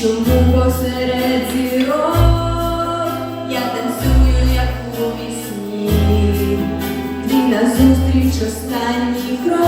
Чому посеред зірок я танцюю, як у пісні, і назустріч останній крок.